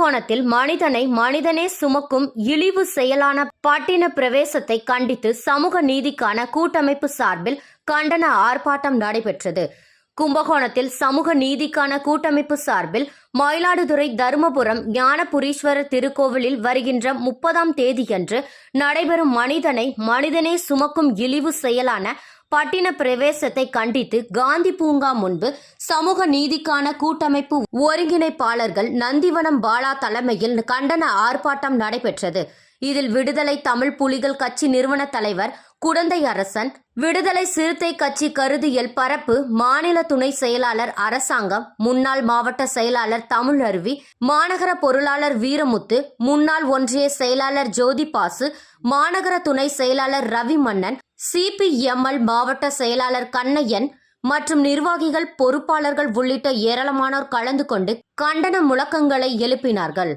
மாகாணத்தில் மனிதனை மனிதனே சுமக்கும் இழிவு செயலான பட்டின பிரவேசத்தை கண்டித்து சமூக நீதிக்கான கூட்டமைப்பு சார்பில் கண்டன ஆர்ப்பாட்டம் நடைபெற்றது. கும்பகோணத்தில் சமூக நீதிக்கான கூட்டமைப்பு சார்பில் மயிலாடுதுறை தருமபுரம் ஞானபுரீஸ்வரர் திருக்கோவிலில் வருகின்ற முப்பதாம் தேதியன்று நடைபெறும் மனிதனை மனிதனே சுமக்கும் இழிவு செயலான பட்டின பிரவேசத்தை கண்டித்து காந்தி பூங்கா முன்பு சமூக நீதிக்கான கூட்டமைப்பு ஒருங்கிணைப்பாளர்கள் நந்திவனம் பாலா தலைமையில் கண்டன ஆர்ப்பாட்டம் நடைபெற்றது. இதில் விடுதலை தமிழ் புலிகள் கட்சி நிறுவன தலைவர் குடந்தை அரசன் விடுதலை சிறுத்தை கட்சி கருதியல் பரப்பு மாநில துணை செயலாளர் அரசாங்கம் முன்னாள் மாவட்ட செயலாளர் தமிழ் அருவி மாநகர பொருளாளர் வீரமுத்து முன்னாள் ஒன்றிய செயலாளர் ஜோதி பாசு மாநகர துணை செயலாளர் ரவி மன்னன் சிபிஎம்எல் மாவட்ட செயலாளர் கண்ணையன் மற்றும் நிர்வாகிகள் பொறுப்பாளர்கள் உள்ளிட்ட ஏராளமானோர் கலந்து கொண்டு கண்டன முழக்கங்களை எழுப்பினார்கள்.